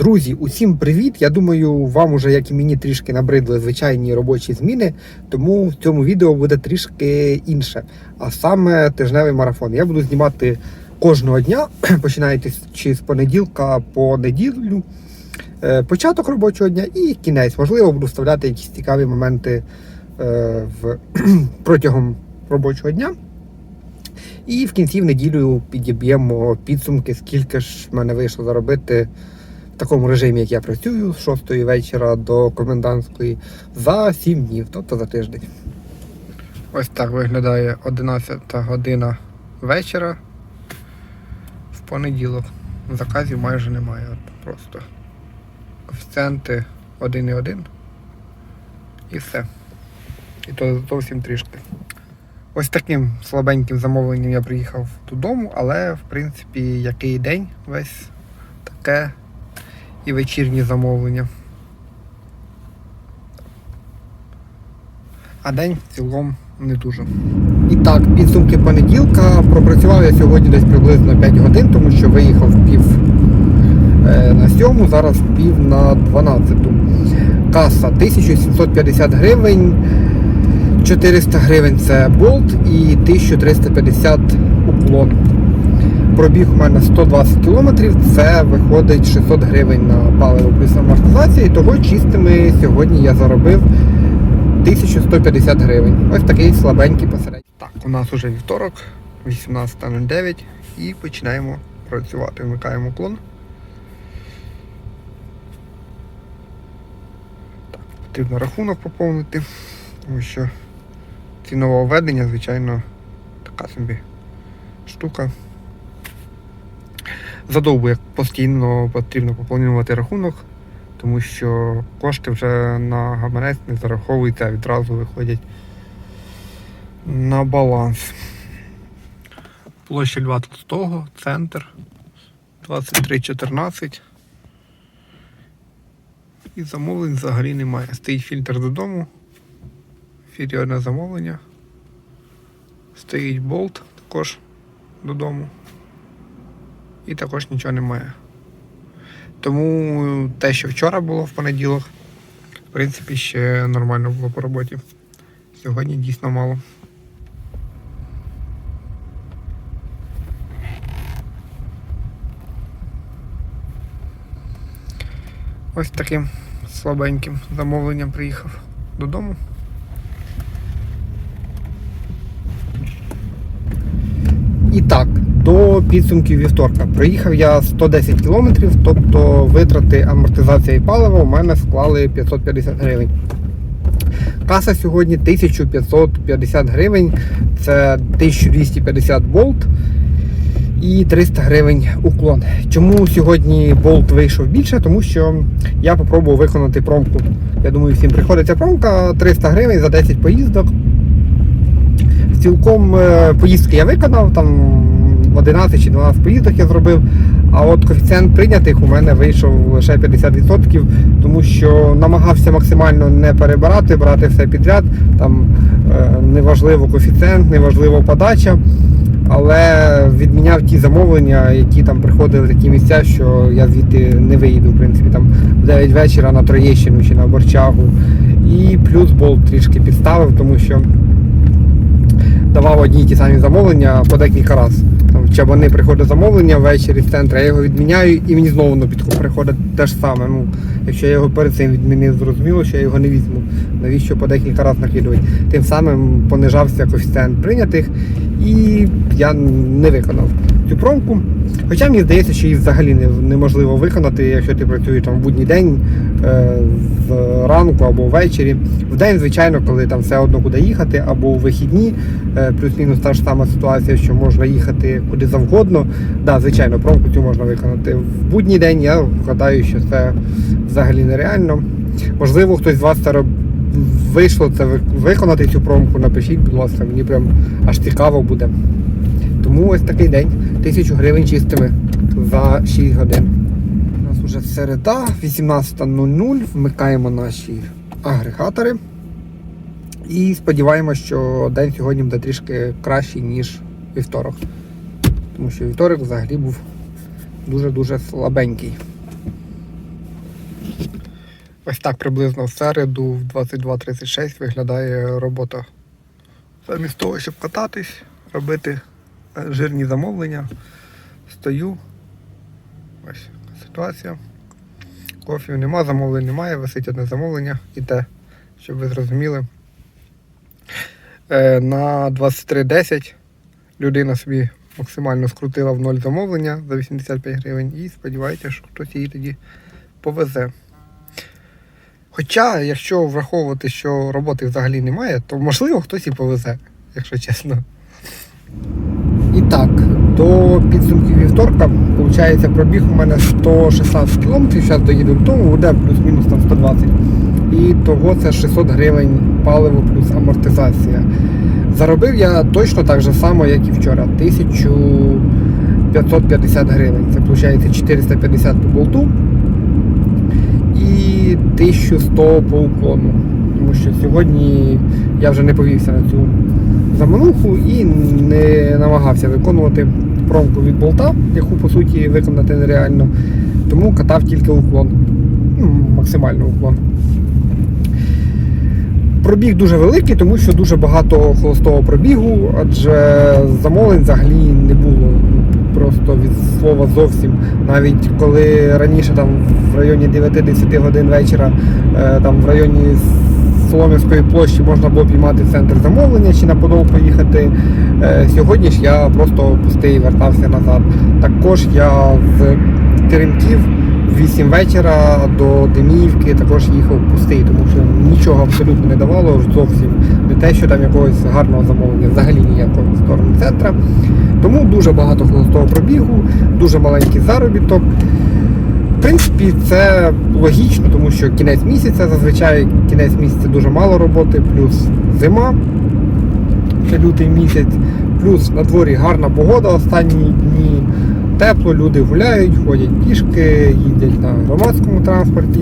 Друзі, усім привіт! Я думаю, вам уже, як і мені, трішки набридли звичайні робочі зміни, тому в цьому відео буде трішки інше. А саме тижневий марафон. Я буду знімати кожного дня, починаючи з понеділка по неділю, е, початок робочого дня і кінець. Можливо, буду вставляти якісь цікаві моменти е, в, протягом робочого дня. І в кінці в неділю підіб'ємо підсумки, скільки ж в мене вийшло заробити такому режимі, як я працюю, з 6 вечора до комендантської за 7 днів, тобто за тиждень. Ось так виглядає 11 година вечора. В понеділок. Заказів майже немає. От просто коефіцієнти 1,1 і все. І то зовсім трішки. Ось таким слабеньким замовленням я приїхав додому, але в принципі який день весь таке і вечірні замовлення. А день в цілому не дуже. І так, підсумки понеділка. Пропрацював я сьогодні десь приблизно 5 годин, тому що виїхав пів е, на сьому, зараз пів на 12. Каса 1750 гривень. 400 гривень це болт і 1350 уклон. Пробіг у мене 120 кілометрів, це виходить 600 гривень на паливо плюс амортизація, і того чистими сьогодні я заробив 1150 гривень. Ось такий слабенький посередній. Так, у нас уже вівторок, 18.09 і починаємо працювати. Вмикаємо уклон. Так, потрібно рахунок поповнити, тому що цінового введення, звичайно, така собі штука. Задовбує постійно потрібно поповнювати рахунок, тому що кошти вже на гаманець не зараховуються, а відразу виходять на баланс. Площа Льва Толстого, центр 2314. І замовлень взагалі немає. Стоїть фільтр додому. Ефірі замовлення. Стоїть болт також додому. І також нічого немає. Тому те, що вчора було в понеділок, в принципі, ще нормально було по роботі. Сьогодні дійсно мало. Ось таким слабеньким замовленням приїхав додому. І так, підсумків вівторка. Проїхав я 110 кілометрів, тобто витрати амортизація і палива у мене склали 550 гривень. Каса сьогодні 1550 гривень, це 1250 болт і 300 гривень уклон. Чому сьогодні болт вийшов більше? Тому що я спробував виконати промку. Я думаю, всім приходиться промка 300 гривень за 10 поїздок. Цілком е, поїздки я виконав, там 11 чи 12 поїздок я зробив. А от коефіцієнт прийнятих у мене вийшов лише 50%, тому що намагався максимально не перебирати, брати все підряд. Там е, неважливо коефіцієнт, неважливо подача. Але відміняв ті замовлення, які там приходили в такі місця, що я звідти не виїду, в принципі, там в 9 вечора на Троєщину чи на Борчагу. І плюс болт трішки підставив, тому що давав одні й ті самі замовлення по декілька разів. Там в Чабани приходить замовлення ввечері з центру, я його відміняю і мені знову на підход приходить те ж саме. Ну, якщо я його перед цим відмінив, зрозуміло, що я його не візьму. Навіщо по декілька разів накидувати? Тим самим понижався коефіцієнт прийнятих і я не виконав цю промку. Хоча мені здається, що її взагалі неможливо виконати, якщо ти працюєш там в будній день, зранку або ввечері. В день, звичайно, коли там все одно куди їхати, або у вихідні, е, плюс-мінус та ж сама ситуація, що можна їхати куди завгодно. Да, звичайно, промку цю можна виконати. В будній день я гадаю, що це взагалі нереально. Можливо, хтось з вас це вийшло це виконати цю промку. Напишіть, будь ласка, мені прям аж цікаво буде. Тому ось такий день. Тисячу гривень чистими за 6 годин. У нас вже середа, 18.00. Вмикаємо наші агрегатори. І сподіваємося, що день сьогодні буде трішки кращий, ніж вівторок. Тому що вівторок взагалі був дуже-дуже слабенький. Ось так приблизно в середу в 22.36 виглядає робота. Замість того, щоб кататись, робити е, жирні замовлення, стою. Ось ситуація. Кофів нема, замовлень немає, висить одне замовлення і те, щоб ви зрозуміли. Е, На 23.10 людина собі максимально скрутила в ноль замовлення за 85 гривень і сподівається, що хтось її тоді повезе. Хоча, якщо враховувати, що роботи взагалі немає, то можливо хтось і повезе, якщо чесно. І так, до підсумків вівторка, виходить, пробіг у мене 116 км, зараз доїду додому, буде плюс-мінус там 120. І того це 600 гривень паливо плюс амортизація. Заробив я точно так же само, як і вчора. 1550 гривень. Це виходить 450 по болту і 1100 по уклону. Тому що сьогодні я вже не повівся на цю замануху і не намагався виконувати промку від болта, яку по суті виконати нереально. Тому катав тільки уклон. Ну, максимально уклон. Пробіг дуже великий, тому що дуже багато холостого пробігу, адже замовлень взагалі не було. Просто від слова зовсім. Навіть коли раніше там в районі 9-10 годин вечора, е, там в районі Солом'янської площі можна було піймати центр замовлення чи на Подол поїхати. Е, Сьогодні ж я просто пустий вертався назад. Також я з Теремків в 8 вечора до Деміївки також їхав пустий, тому що нічого абсолютно не давало зовсім. Не те, що там якогось гарного замовлення, взагалі ніякого в сторону центра. Тому дуже багато холостого пробігу, дуже маленький заробіток. В принципі, це логічно, тому що кінець місяця, зазвичай кінець місяця дуже мало роботи, плюс зима, це лютий місяць, плюс на дворі гарна погода останні дні. Тепло, люди гуляють, ходять пішки, їздять на громадському транспорті.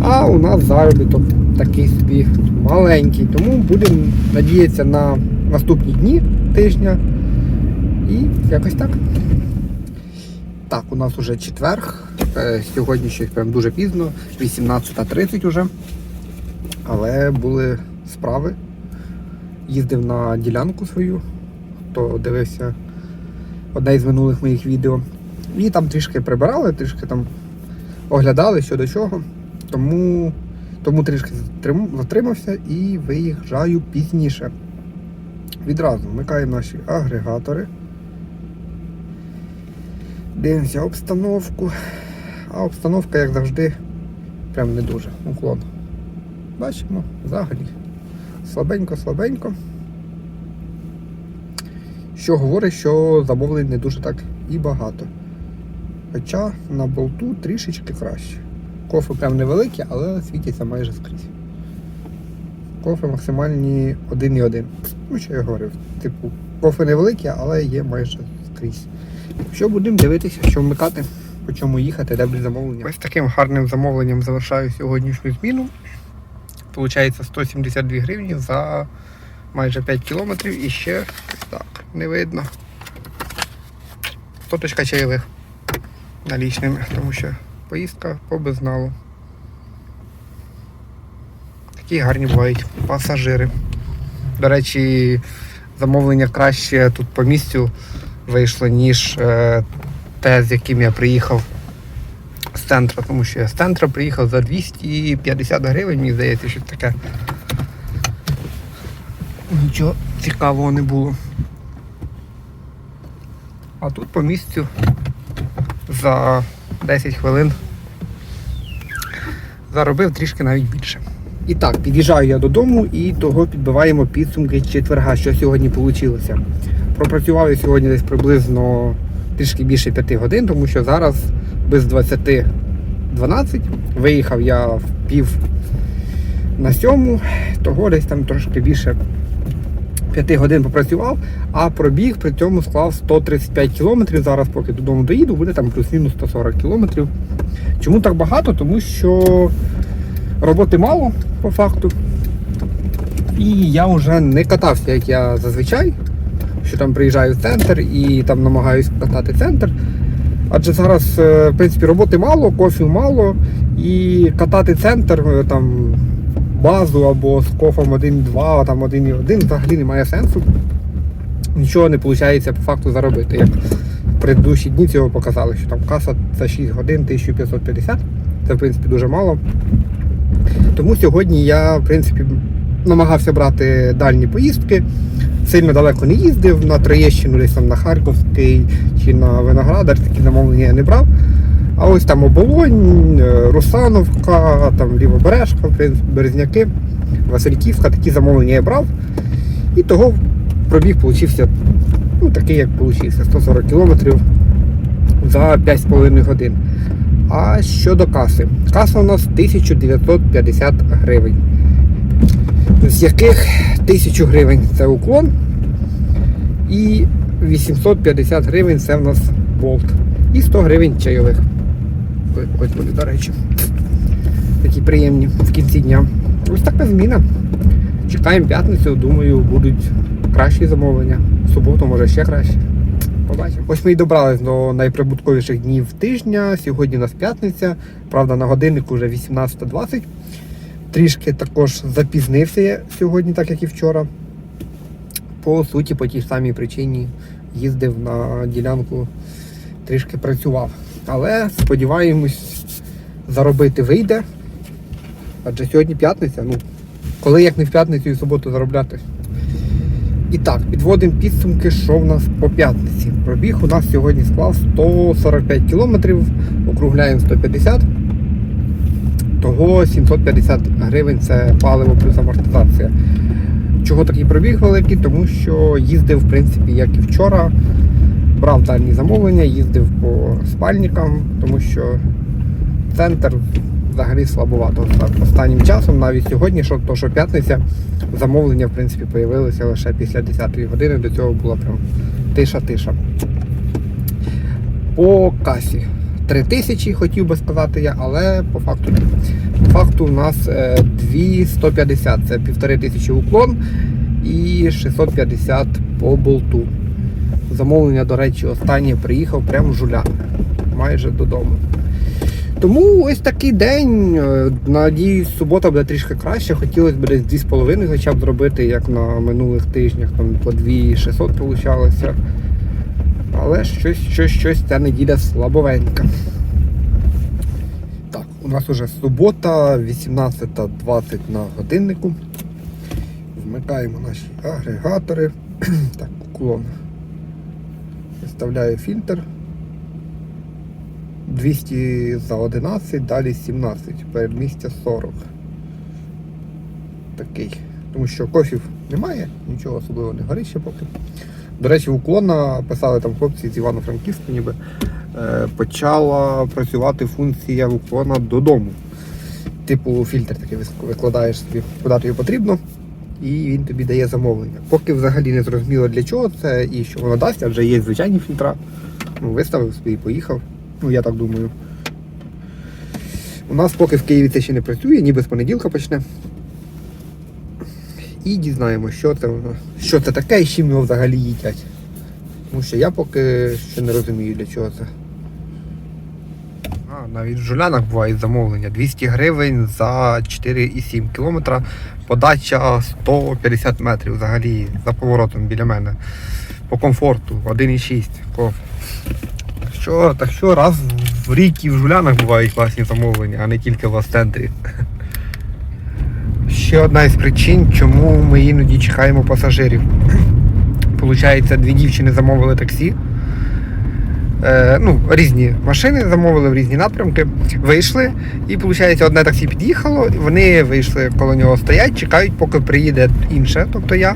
А у нас заробіток такий собі маленький. Тому будемо надіятися на наступні дні тижня. І якось так. Так, у нас уже четверг. Е, Сьогодні щось прям дуже пізно, 18.30 уже. Але були справи. Їздив на ділянку свою, хто дивився одне із минулих моїх відео. І там трішки прибирали, трішки там оглядали що до чого. Тому, тому трішки затримався і виїжджаю пізніше. Відразу вмикаємо наші агрегатори. Дивимося обстановку. А обстановка, як завжди, прям не дуже. Уклон. Бачимо, взагалі. Слабенько-слабенько. Що говорить, що замовлень не дуже так і багато. Хоча на болту трішечки краще. Кофи прям невеликі, але світяться майже скрізь. Кофи максимальні 1,1. Ну, що я говорив. Типу, кофи невеликі, але є майже скрізь. Що будемо дивитися, що вмикати, по чому їхати, де буде замовлення. Ось таким гарним замовленням завершаю сьогоднішню зміну. Получається 172 гривні за майже 5 кілометрів і ще так, не видно. Соточка чайових налічними, тому що поїздка по безналу. Такі гарні бувають пасажири. До речі, замовлення краще тут по місцю вийшло, ніж е, те, з яким я приїхав з центру, тому що я з центру приїхав за 250 гривень, мені здається, що таке. Нічого цікавого не було. А тут по місцю за 10 хвилин заробив трішки навіть більше. І так, під'їжджаю я додому і того підбиваємо підсумки четверга, що сьогодні вийшло. Пропрацював я сьогодні десь приблизно трішки більше 5 годин, тому що зараз без 20 12 виїхав я в пів на сьому, того десь там трошки більше 5 годин попрацював, а пробіг при цьому склав 135 кілометрів. Зараз, поки додому доїду, буде там плюс-мінус 140 кілометрів. Чому так багато? Тому що роботи мало по факту. І я вже не катався, як я зазвичай, що там приїжджаю в центр і там намагаюсь катати центр. Адже зараз, е, в принципі, роботи мало, кофів мало, і катати центр е, там базу або з кофом 1.2, там 1.1 взагалі немає сенсу. Нічого не виходить по факту заробити. Як в предыдущі дні цього показали, що там каса за 6 годин 1550. Це в принципі дуже мало. Тому сьогодні я, в принципі, намагався брати дальні поїздки. Сильно далеко не їздив на Троєщину, десь там на Харківський чи на Виноградар, такі замовлення я не брав. А ось там Оболонь, е, Русановка, там Лівобережка, в принципі, Березняки, Васильківська, такі замовлення я брав. І того пробіг получився ну, такий, як получився, 140 кілометрів за 5,5 годин. А щодо каси. Каса у нас 1950 гривень. З яких 1000 гривень це уклон і 850 гривень це в нас болт. І 100 гривень чайових. Ось вони, до речі. Такі приємні в кінці дня. Ось така зміна. Чекаємо п'ятницю, думаю, будуть кращі замовлення. В суботу може ще краще. Побачимо. Ось ми і добрались до найприбутковіших днів тижня. Сьогодні у нас п'ятниця. Правда, на годиннику вже 18.20. Трішки також запізнився я сьогодні, так як і вчора. По суті, по тій самій причині їздив на ділянку, трішки працював. Але сподіваємось, заробити вийде. Адже сьогодні п'ятниця. Ну, коли як не в п'ятницю і суботу заробляти. І так, підводимо підсумки, що в нас по п'ятниці. Пробіг у нас сьогодні склав 145 кілометрів, округляємо 150. Того 750 гривень це паливо плюс амортизація. Чого такий пробіг великий? Тому що їздив, в принципі, як і вчора. Брав дальні замовлення, їздив по спальникам, тому що центр взагалі слабовато останнім часом, навіть сьогодні, що, то, що п'ятниця, замовлення в принципі появилися лише після 10-ї години. До цього була прям тиша-тиша. По касі. 3 тисячі хотів би сказати я, але по факту ні. По факту у нас е, 2150, це півтори тисячі уклон і 650 по болту. Замовлення, до речі, останнє приїхав прямо жуля, майже додому. Тому ось такий день. Е, Надіюсь, субота буде трішки краще. Хотілося б десь 2,5 хоча б зробити, як на минулих тижнях, там по 2600 получалося. Але щось, щось, щось ця неділя слабовенька. Так, у нас уже субота, 18.20 на годиннику. Вмикаємо наші агрегатори. так, уклон. Виставляю фільтр. 200 за 11, далі 17, передмістя 40. Такий. Тому що кофів немає, нічого особливого не горить поки. До речі, уклона писали там хлопці з Івано-Франківська, ніби е, почала працювати функція уклона додому. Типу фільтр такий викладаєш собі, куди тобі потрібно, і він тобі дає замовлення. Поки взагалі не зрозуміло для чого це і що воно дасть, адже є звичайні фільтра. Ну, виставив собі і поїхав. Ну, я так думаю. У нас поки в Києві це ще не працює, ніби з понеділка почне. І дізнаємося, що це що це таке і чим його взагалі їдять. Тому що я поки ще не розумію для чого це. А, навіть в жулянах бувають замовлення. 200 гривень за 4,7 кілометра. Подача 150 метрів взагалі за поворотом біля мене. По комфорту 1,6 коф. Що, так що раз в рік і в жулянах бувають класні замовлення, а не тільки в вас центрі. Ще одна із причин, чому ми іноді чекаємо пасажирів. Получається, дві дівчини замовили таксі. Е, ну, різні машини замовили в різні напрямки, вийшли, і виходить, одне таксі під'їхало, вони вийшли коло нього стоять, чекають, поки приїде інше, тобто я.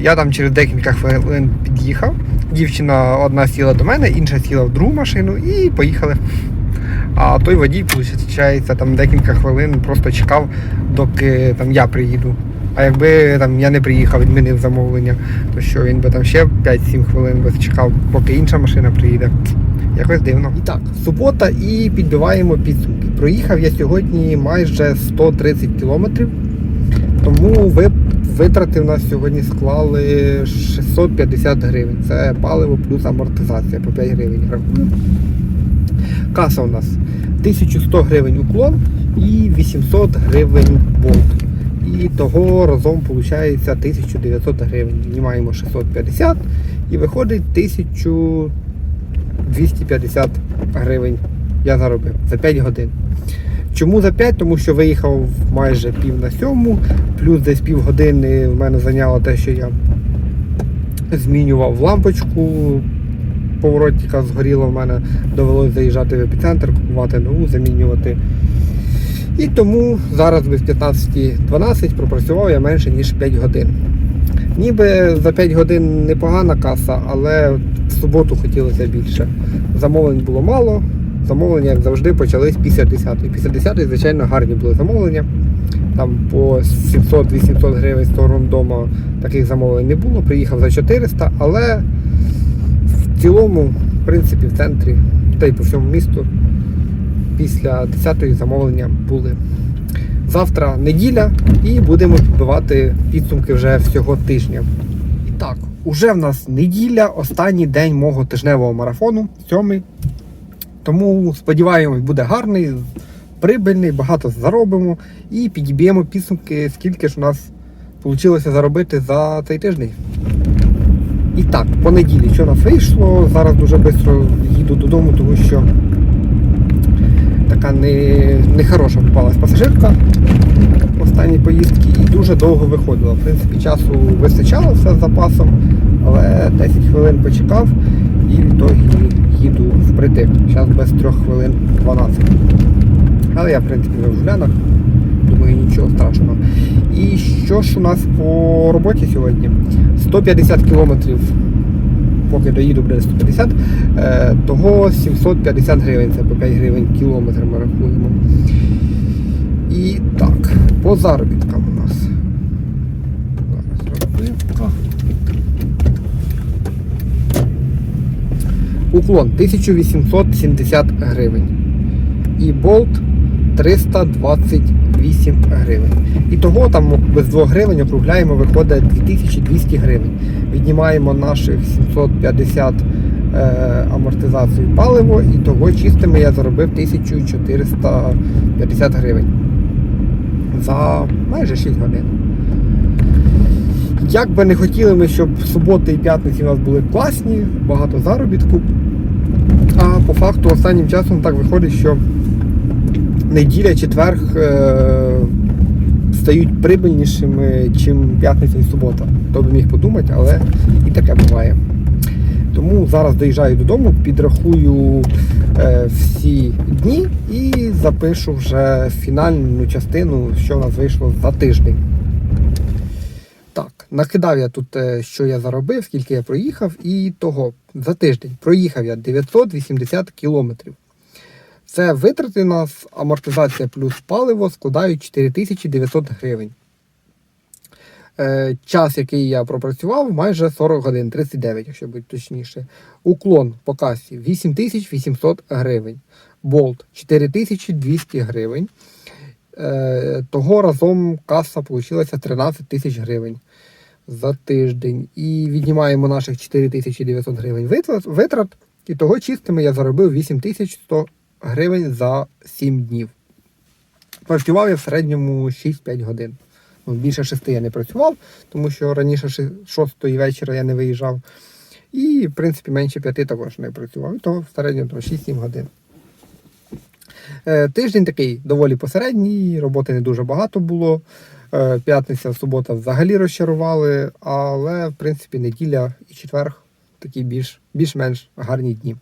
Я там через декілька хвилин під'їхав. Дівчина одна сіла до мене, інша сіла в другу машину і поїхали. А той водій, виходить, там декілька хвилин просто чекав, доки там я приїду. А якби там я не приїхав, відмінив замовлення, то що він би там ще 5-7 хвилин би чекав, поки інша машина приїде. Якось дивно. І так, субота і підбиваємо підсумки. Проїхав я сьогодні майже 130 кілометрів, тому ви, витрати в нас сьогодні склали 650 гривень. Це паливо плюс амортизація по 5 гривень рахую. Каса у нас 1100 гривень уклон і 800 гривень болт. І того разом виходить 1900 гривень. Знімаємо 650 і виходить 1250 гривень. Я заробив за 5 годин. Чому за 5? Тому що виїхав майже пів на сьому, плюс десь півгодини в мене зайняло те, що я змінював лампочку. Поворотника згоріло в мене, довелося заїжджати в епіцентр, купувати нову, замінювати. І тому зараз без 15.12 пропрацював я менше ніж 5 годин. Ніби за 5 годин непогана каса, але в суботу хотілося більше. Замовлень було мало. Замовлення, як завжди, почались після 10 Після 10 звичайно, гарні були замовлення. Там по 700-800 гривень з того рандома таких замовлень не було. Приїхав за 400, але цілому, в принципі, в центрі та й по всьому місту після 10-ї замовлення були. Завтра неділя і будемо підбивати підсумки вже всього тижня. І так, уже в нас неділя, останній день мого тижневого марафону, сьомий. Тому сподіваємось, буде гарний, прибильний, багато заробимо і підіб'ємо підсумки, скільки ж у нас вийшло заробити за цей тиждень. І так, по неділі, нас вийшло, зараз дуже швидко їду додому, тому що така не, нехороша попалась пасажирка останній поїздці і дуже довго виходила. В принципі, часу вистачало все з запасом, але 10 хвилин почекав і в ітогі їду впритик. Зараз без 3 хвилин 12. Але я, в принципі, вже в жулянах. Думаю, нічого страшного. І що ж у нас по роботі сьогодні? 150 кілометрів, поки доїду буде 150, е, того 750 гривень, це по 5 гривень кілометр ми рахуємо. І так, по заробіткам у нас. Зараз розбивка. Уклон 1870 гривень. І болт 328 гривень. І того там без 2 гривень округляємо, виходить 2200 гривень. Віднімаємо наших 750 е, амортизацію паливо, і того чистими я заробив 1450 гривень за майже 6 годин. Як би не хотіли ми, щоб суботи і п'ятниці у нас були класні, багато заробітку. А по факту останнім часом так виходить, що неділя, четверг е, стають прибильнішими, чим п'ятниця і субота. Хто би міг подумати, але і таке буває. Тому зараз доїжджаю додому, підрахую е, всі дні і запишу вже фінальну частину, що в нас вийшло за тиждень. Так, накидав я тут, е, що я заробив, скільки я проїхав, і того за тиждень проїхав я 980 кілометрів. Це витрати нас, амортизація плюс паливо складають 4900 гривень. Е, час, який я пропрацював, майже 40 годин, 39, якщо бути точніше. Уклон по касі 8800 гривень. Болт 4200 гривень. Е, того разом каса вийшла 13 тисяч гривень за тиждень. І віднімаємо наших 4900 гривень витрат. І того чистими я заробив 8100 гривень за 7 днів. Працював я в середньому 6-5 годин. Ну, більше 6 я не працював, тому що раніше 6 вечора я не виїжджав. І, в принципі, менше 5 також не працював. Того в середньому 6-7 годин. Е, Тиждень такий доволі посередній, роботи не дуже багато було. Е, П'ятниця, субота взагалі розчарували, але в принципі неділя і четвер такі більш, більш-менш гарні дні.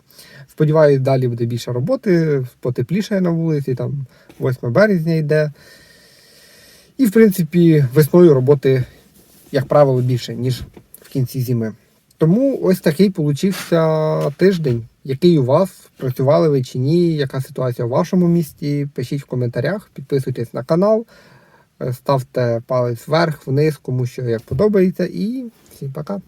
Сподіваюсь, далі буде більше роботи, потепліше на вулиці, там 8 березня йде. І, в принципі, весною роботи, як правило, більше, ніж в кінці зими. Тому ось такий получився тиждень. Який у вас працювали ви чи ні? Яка ситуація у вашому місті? Пишіть в коментарях, підписуйтесь на канал, е, ставте палець вверх, вниз, кому що як подобається. І всім пока.